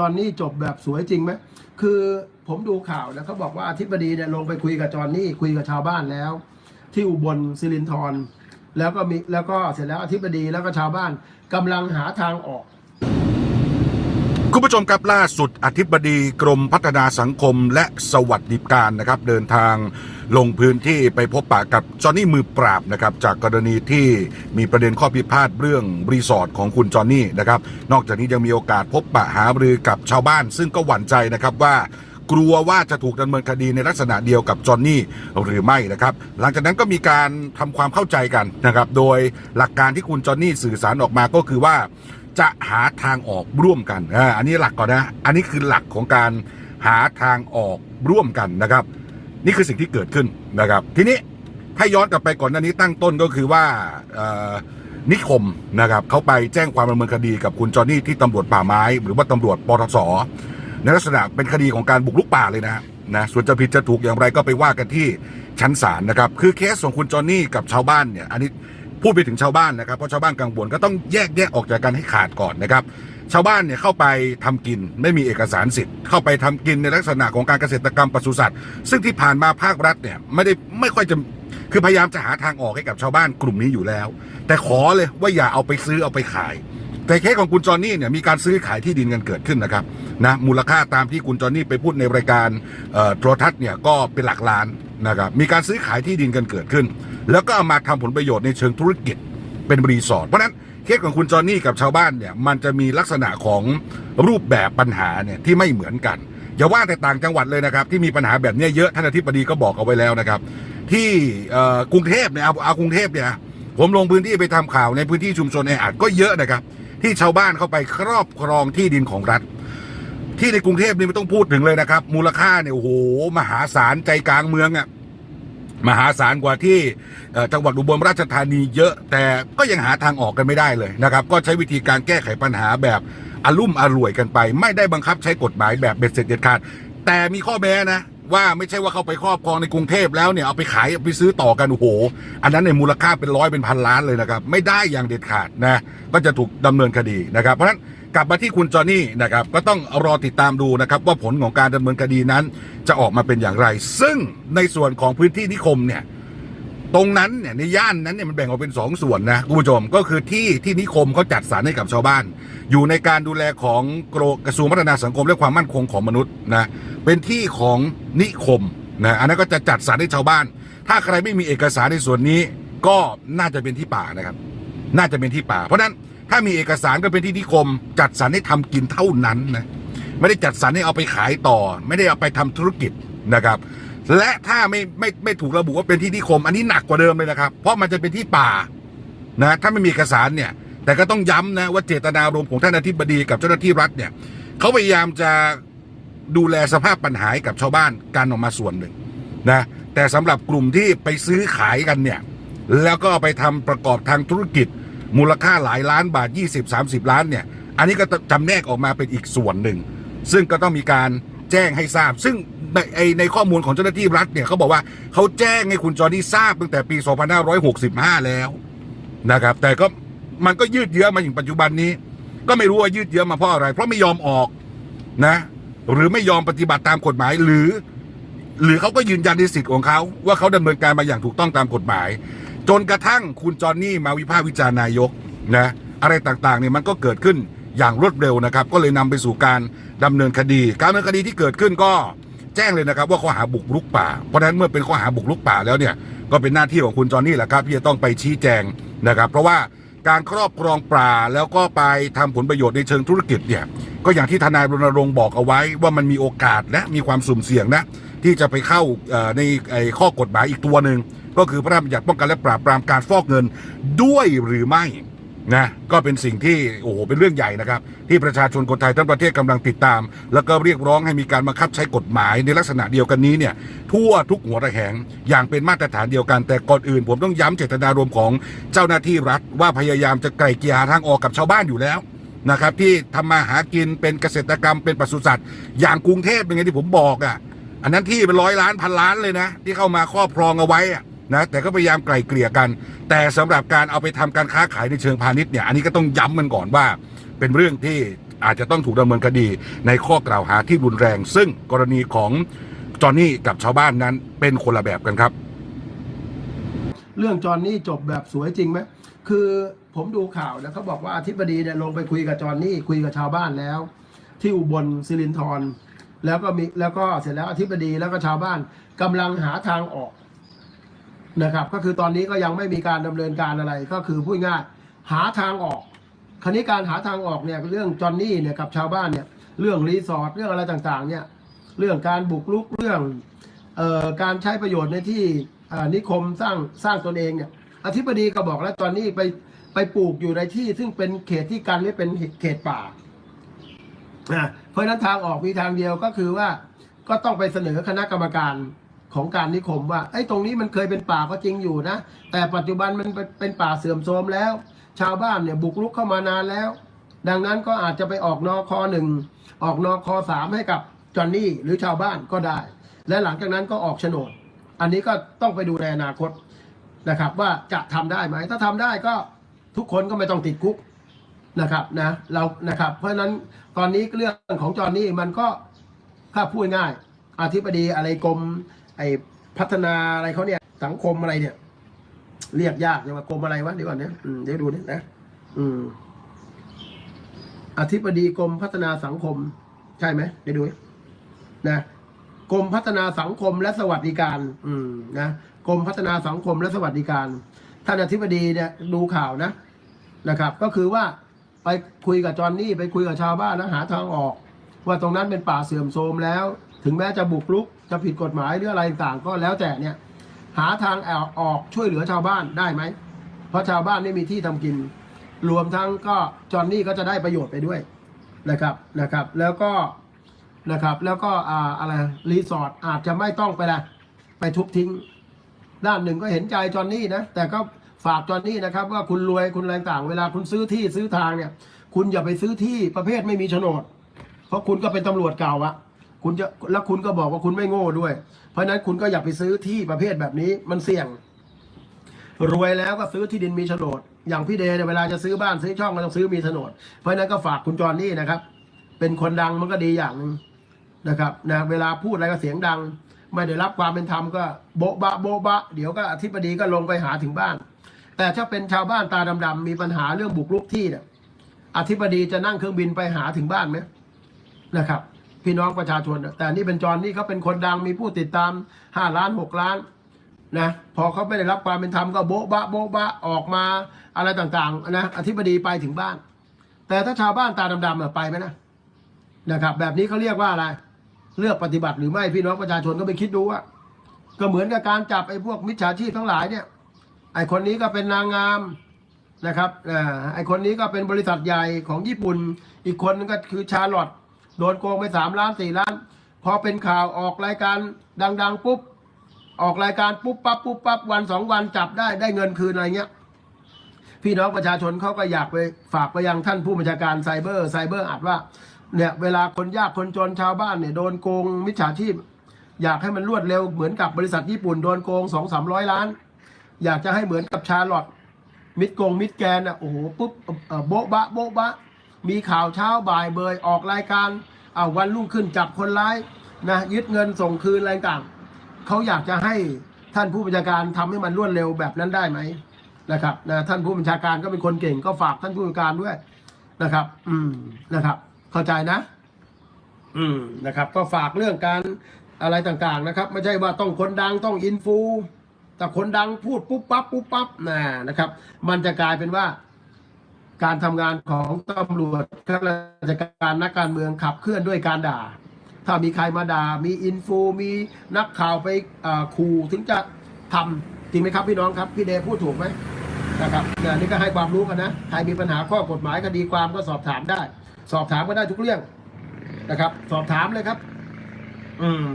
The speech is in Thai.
ตอนนี้จบแบบสวยจริงไหม คือผมดูข่าวนะเขาบอกว่าอธิบดีเนี่ยลงไปคุยกับจอนนี่คุยกับชาวบ้านแล้ว ที่อุบลสิรินทรแล้วก็มีแล้วก็เสร็จแล้วอธิบดีแล้วก็ชาวบ้านกำลังหาทางออก คุณผู้ชมครับล่าสุดอธิบดีกรมพัฒนาสังคมและสวัสดิการนะครับ เดินทางลงพื้นที่ไปพบปะกับจอห์นนี่มือปราบนะครับจากกรณีที่มีประเด็นข้อพิพาทเรื่องรีสอร์ทของคุณจอห์นนี่นะครับ นอกจากนี้ยังมีโอกาสพบปะหารือกับชาวบ้าน ซึ่งก็หวั่นใจนะครับว่ากลัวว่าจะถูกดำเนินคดีในลักษณะเดียวกับจอห์นนี่หรือไม่นะครับ หลังจากนั้นก็มีการทำความเข้าใจกันนะครับ โดยหลักการที่คุณจอห์นนี่สื่อสารออกมาก็คือว่า จะหาทางออกร่วมกันอ่าอันนี้หลักก่อนนะ อันนี้คือหลักของการหาทางออกร่วมกันนะครับ นี่คือสิ่งที่เกิดขึ้นนะครับ ทีนี้ถ้าย้อนกลับไปก่อนหน้านี้ตั้งต้นก็คือว่านิคมนะครับเขาไปแจ้งความดำเนินคดีกับคุณจอห์นนี่ที่ตำรวจป่าไม้ หรือว่าตำรวจปทศในลักษณะเป็นคดีของการบุกลุกป่าเลยนะนะส่วนจะผิดจะถูกอย่างไรก็ไปว่ากันที่ชั้นศาลนะครับ คือเคสของคุณจอห์นนี่กับชาวบ้านเนี่ยอันนี้ พูดไปถึงชาวบ้านนะครับเพราะชาวบ้านกังวลก็ต้องแยกแยกออกจากกันให้ขาดก่อนนะครับ ชาวบ้านเนี่ยเข้าไปทำกินไม่มีเอกสารสิทธิ์เข้าไปทำกินในลักษณะของการเกษตรกรรมปศุสัตว์ ซึ่งที่ผ่านมาภาครัฐเนี่ยไม่ได้ไม่ค่อยจะคือพยายามจะหาทางออกให้กับชาวบ้านกลุ่มนี้อยู่แล้ว แต่ขอเลยว่าอย่าเอาไปซื้อเอาไปขาย แต่เคสของคุณจอห์นนี่เนี่ยมีการซื้อขายที่ดินกันเกิดขึ้นนะครับนะมูลค่าตามที่คุณจอห์นนี่ไปพูดในรายการโทรทัศน์เนี่ยก็เป็นหลักล้านนะครับมีการซื้อขายที่ดินกันเกิดขึ้น แล้วก็เอามาทำผลประโยชน์ในเชิงธุรกิจเป็นรีสอร์ทเพราะนั้นเคสของคุณจอห์นนี่กับชาวบ้านเนี่ยมันจะมีลักษณะของรูปแบบปัญหาเนี่ยที่ไม่เหมือนกันอย่าว่าแต่ต่างจังหวัดเลยนะครับ ที่มีปัญหาแบบนี้เยอะท่านอธิบดีก็บอกเอาไว้แล้วนะครับ ที่กรุงเทพเนี่ยเอาเอากรุงเทพเนี่ยผมลงพื้นที่ไปทำข่าวในพื้นที่ชุมชนแออัดก็เยอะนะครับ ที่ชาวบ้านเข้าไปครอบครองที่ดินของรัฐ ที่ในกรุงเทพนี่ไม่ต้องพูดถึงเลยนะครับ มูลค่าเนี่ยโอ้โหมหาศาลใจกลางเมืองอะ มหาศาลกว่าที่จังหวัดอุบลราชธานีเยอะ แต่ก็ยังหาทางออกกันไม่ได้เลยนะครับ ก็ใช้วิธีการแก้ไขปัญหาแบบอารุ่มอร่วยกันไป ไม่ได้บังคับใช้กฎหมายแบบเบ็ดเสร็จเด็ดขาดแต่มีข้อแม้นะว่าไม่ใช่ว่าเข้าไปครอบครองในกรุงเทพแล้วเนี่ยเอาไปขายเอาไปซื้อต่อกันโอ้โห อันนั้นเนี่ยมูลค่าเป็นร้อยเป็นพันล้านเลยนะครับ ไม่ได้อย่างเด็ดขาดนะก็จะถูกดำเนินคดีนะครับ เพราะฉะนั้น กลับมาที่คุณจอห์นนี่นะครับก็ต้องรอติดตามดูนะครับว่าผลของการดำเนินคดีนั้นจะออกมาเป็นอย่างไร ซึ่งในส่วนของพื้นที่นิคมเนี่ยตรงนั้นเนี่ยในย่านนั้นเนี่ยมันแบ่งออกเป็นสองส่วนนะคุณผู้ชมก็คือที่ที่นิคมเขาจัดสรรให้กับชาวบ้าน อยู่ในการดูแลของกรกระทรวงพัฒนาสังคมและความมั่นคงของมนุษย์นะเป็นที่ของนิคมนะอันนั้นก็จะจัดสรรให้ชาวบ้าน ถ้าใครไม่มีเอกสารในส่วนนี้ ก็น่าจะเป็นที่ป่านะครับ น่าจะเป็นที่ป่า เพราะนั้น ถ้ามีเอกสารก็เป็นที่นิคม จัดสรรให้ทำกินเท่านั้นนะไม่ได้จัดสรรให้เอาไปขายต่อ ไม่ได้เอาไปทำธุรกิจนะครับ และถ้าไม่ไม่ไม่ถูกระบุว่าเป็นที่นิคม อันนี้หนักกว่าเดิมเลยนะครับ เพราะมันจะเป็นที่ป่านะถ้าไม่มีเอกสารเนี่ย แต่ก็ต้องย้ำนะว่าเจตนารมณ์ของท่านอธิบดีกับเจ้าหน้าที่รัฐเนี่ยเขาพยายามจะดูแลสภาพปัญหาให้กับชาวบ้านการออกมาส่วนหนึ่งนะแต่สำหรับกลุ่มที่ไปซื้อขายกันเนี่ยแล้วก็ไปทำประกอบทางธุรกิจ มูลค่าหลายล้านบาท 20-30 ล้านเนี่ย อันนี้ก็จำแนกออกมาเป็นอีกส่วนหนึ่ง ซึ่งก็ต้องมีการแจ้งให้ทราบ ซึ่งในในข้อมูลของเจ้าหน้าที่รัฐเนี่ยเขาบอกว่าเขาแจ้งให้คุณจอห์นี่ทราบตั้งแต่ปี 2565 แล้วนะครับ แต่ก็มันก็ยืดเยื้อมาถึงปัจจุบันนี้ ก็ไม่รู้ว่ายืดเยื้อมาเพราะอะไร เพราะไม่ยอมออกนะ หรือไม่ยอมปฏิบัติตามกฎหมายหรือ หรือเขาก็ยืนยันในสิทธิ์ของเขาว่าเขาดำเนินการมาอย่างถูกต้องตามกฎหมาย จนกระทั่งคุณจอห์นนี่มาวิพากษ์วิจารณ์นายกนะอะไรต่างๆเนี่ยมันก็เกิดขึ้นอย่างรวดเร็วนะครับ ก็เลยนำไปสู่การดำเนินคดี การดำเนินคดีที่เกิดขึ้นก็แจ้งเลยนะครับ ว่าข้อหาบุกรุกป่า เพราะฉะนั้นเมื่อเป็นข้อหาบุกรุกป่าแล้วเนี่ยก็เป็นหน้าที่ของคุณจอห์นนี่แหละครับที่จะต้องไปชี้แจงนะครับ เพราะว่าการครอบครองป่าแล้วก็ไปทำผลประโยชน์ในเชิงธุรกิจเนี่ยก็อย่างที่ทนายรณรงค์บอกเอาไว้ว่ามันมีโอกาสและมีความสุ่มเสี่ยงนะ ที่จะไปเข้าในไอ้ข้อกฎหมายอีกตัวหนึ่งก็คือพระราชบัญญัติป้องกันและปราบปรามการฟอกเงินด้วยหรือไม่นะก็เป็นสิ่งที่โอ้โหเป็นเรื่องใหญ่นะครับ ที่ประชาชนคนไทยทั้งประเทศกำลังติดตาม แล้วก็เรียกร้องให้มีการบังคับใช้กฎหมายในลักษณะเดียวกันนี้เนี่ยทั่วทุกหัวระแหงอย่างเป็นมาตรฐานเดียวกัน แต่ก่อนอื่น ผมต้องย้ำเจตนารมณ์ของเจ้าหน้าที่รัฐ ว่าพยายามจะไกล่เกลี่ยหาทางออกกับชาวบ้านอยู่แล้วนะครับที่ทำมาหากินเป็นเกษตรกรรมเป็นปศุสัตว์อย่างกรุงเทพเป็นไงที่ผมบอกอะ อันนั้นที่เป็นร้อยล้านพันล้านเลยนะ ที่เข้ามาครอบครองเอาไว้นะแต่ก็พยายามไกล่เกลี่ยกัน แต่สำหรับการเอาไปทำการค้าขายในเชิงพาณิชย์เนี่ยอันนี้ก็ต้องย้ำมันก่อนว่า เป็นเรื่องที่อาจจะต้องถูกดำเนินคดีในข้อกล่าวหาที่รุนแรง ซึ่งกรณีของจอห์นนี่กับชาวบ้านนั้นเป็นคนละแบบกันครับ เรื่องจอห์นนี่จบแบบสวยจริงไหมคือผมดูข่าวนะเขาบอกว่าอธิบดีเนี่ยลงไปคุยกับจอห์นนี่คุยกับชาวบ้านแล้ว ที่อุบลสิรินธร แล้วก็มีแล้วก็เสร็จแล้วอธิบดีแล้วก็ชาวบ้านกำลังหาทางออกนะครับ ก็คือตอนนี้ก็ยังไม่มีการดำเนินการอะไร ก็คือพูดง่ายหาทางออก คราวนี้การหาทางออกเนี่ยเรื่องจอห์นนี่เนี่ยกับชาวบ้านเนี่ยเรื่องรีสอร์ทเรื่องอะไรต่างๆเนี่ยเรื่องการบุกรุกเรื่องเอ่อการใช้ประโยชน์ในที่นิคมสร้างสร้างตนเองเนี่ยอธิบดีก็บอกแล้วตอนนี้ไปไปปลูกอยู่ในที่ ซึ่งเป็นเขตที่กันหรือเป็นเขตป่าอ่า เพราะฉะนั้นทางออกมีทางเดียวก็คือว่าก็ต้องไปเสนอคณะกรรมการของการนิคมว่าไอ้ตรงนี้มันเคยเป็นป่าก็จริงอยู่นะ แต่ปัจจุบันมันเป็นป่าเสื่อมโทรมแล้ว ชาวบ้านเนี่ยบุกรุกเข้ามานานแล้ว ดังนั้นก็อาจจะไปออกนอคอหนึ่งออกนอคอสามให้กับจอนนี่หรือชาวบ้านก็ได้ และหลังจากนั้นก็ออกโฉนด อันนี้ก็ต้องไปดูในอนาคตนะครับ ว่าจะทำได้ไหม ถ้าทำได้ก็ทุกคนก็ไม่ต้องติดคุก นะครับนะเรานะครับ เพราะฉะนั้นตอนนี้เรื่องของจอนนี่มันก็ถ้าพูดง่ายอธิบดีอะไรกรมไอพัฒนาอะไรเขาเนี่ย สังคมอะไรเนี่ย เรียกยากอย่างว่ากรมอะไรวะเดี๋ยวก่อนเนี่ยเดี๋ยวดูเนี่ยนะอืมอธิบดีกรมพัฒนาสังคม ใช่ไหมเดี๋ยวดูนะกรมพัฒนาสังคมและสวัสดิการ อืมนะกรมพัฒนาสังคมและสวัสดิการท่านอธิบดีเนี่ยดูข่าวนะนะครับ ก็คือว่า ไปคุยกับจอห์นนี่ไปคุยกับชาวบ้านนะหาทางออก ว่าตรงนั้นเป็นป่าเสื่อมโทรมแล้ว ถึงแม้จะบุกรุกจะผิดกฎหมายหรืออะไรต่างก็แล้วแต่เนี่ยหาทางออกช่วยเหลือชาวบ้านได้ไหม เพราะชาวบ้านไม่มีที่ทำกิน รวมทั้งก็จอห์นนี่ก็จะได้ประโยชน์ไปด้วยนะครับนะครับ แล้วก็นะครับแล้วก็อ่าอะไรรีสอร์ทอาจจะไม่ต้องไปละไปทุบทิ้ง ด้านหนึ่งก็เห็นใจจอห์นนี่นะแต่ก็ ฝากจอห์นนี่นะครับ ว่าคุณรวยคุณอะไรต่างเวลาคุณซื้อที่ซื้อทางเนี่ย คุณอย่าไปซื้อที่ประเภทไม่มีโฉนด เพราะคุณก็เป็นตำรวจเก่าอะคุณจะแล้วคุณก็บอกว่าคุณไม่โง่ด้วย เพราะฉะนั้นคุณก็อย่าไปซื้อที่ประเภทแบบนี้มันเสี่ยง รวยแล้วก็ซื้อที่ดินมีโฉนด อย่างพี่เดย์เนี่ยเวลาจะซื้อบ้านซื้อช่องก็ต้องซื้อมีโฉนด เพราะฉะนั้นก็ฝากคุณจรนี่นะครับ เป็นคนดังมันก็ดีอย่างนึงนะครับนะเวลาพูดอะไรก็เสียงดัง ไม่ได้รับความเป็นธรรมก็โบ๊ะบะโบ๊ะบะ เดี๋ยวก็อธิบดีก็ลงไปหาถึงบ้าน แต่ถ้าเป็นชาวบ้านตาดำๆมีปัญหาเรื่องบุกรุกที่เนี่ยอธิบดีจะนั่งเครื่องบินไปหาถึงบ้านไหมนะครับ พี่น้องประชาชน แต่นี่เป็นจรนี่เขาเป็นคนดังมีผู้ติดตามห้าล้านหกล้านนะพอเขาไม่ได้รับความเป็นธรรมก็โบ๊ะบะโบ๊ะบะออกมาอะไรต่างๆนะอธิบดีไปถึงบ้าน แต่ถ้าชาวบ้านตาดำๆไปไหมนะนะครับ แบบนี้เขาเรียกว่าอะไร เลือกปฏิบัติหรือไม่พี่น้องประชาชนก็ไปคิดดูว่าก็เหมือนกับการจับไอ้พวกมิจฉาชีพทั้งหลายเนี่ย ไอคนนี้ก็เป็นนางงามนะครับอ่าไอคนนี้ก็เป็นบริษัทใหญ่ของญี่ปุ่น อีกคนนึงก็คือชาร์ลอตโดนโกงไปสามล้านสี่ล้าน พอเป็นข่าวออกรายการดัง ๆ ปุ๊บ ออกรายการปุ๊บปั๊บปุ๊บปั๊บวันสองวันจับได้ได้เงินคืนอะไรเงี้ย พี่น้องประชาชนเขาก็อยากไปฝากไปยังท่านผู้บัญชาการไซเบอร์ไซเบอร์อัดว่าเนี่ยเวลาคนยากคนจนชาวบ้านเนี่ยโดนโกงมิจฉาชีพ อยากให้มันรวดเร็วเหมือนกับบริษัทญี่ปุ่นโดนโกงสองสามร้อยล้าน อยากจะให้เหมือนกับชาลอตมิดกงมิดแกนอะโอ้โหปุ๊บโบ๊ะบะโบ๊ะบะ มีข่าวเช้าบ่ายเบยออกรายการเอาวันรุ่งขึ้นจับคนร้ายนะยึดเงินส่งคืนอะไรต่างเขาอยากจะให้ท่านผู้บัญชาการทำให้มันรวดเร็วแบบนั้นได้ไหมนะครับนะท่านผู้บัญชาการก็เป็นคนเก่งก็ฝากท่านผู้บัญชาการด้วยนะครับ อืมนะครับ เข้าใจนะ อืมนะครับ ก็ฝากเรื่องการอะไรต่างๆนะครับ ไม่ใช่ว่าต้องคนดังต้องอินฟู แต่คนดังพูดปุ๊บปั๊บปุ๊บปั๊บนะนะครับ มันจะกลายเป็นว่า การทำงานของตำรวจข้าราชการนักการเมืองขับเคลื่อนด้วยการด่า ถ้ามีใครมาด่า มีอินฟูมีนักข่าวไปอ่าขู่ถึงจะทำจริงไหมครับพี่น้องครับ พี่เดพูดถูกไหมนะครับเนี่ยนี่ก็ให้ความรู้กันนะใครมีปัญหาข้อกฎหมายคดีความก็สอบถามได้ สอบถามก็ได้ทุกเรื่องนะครับ สอบถามเลยครับ อืม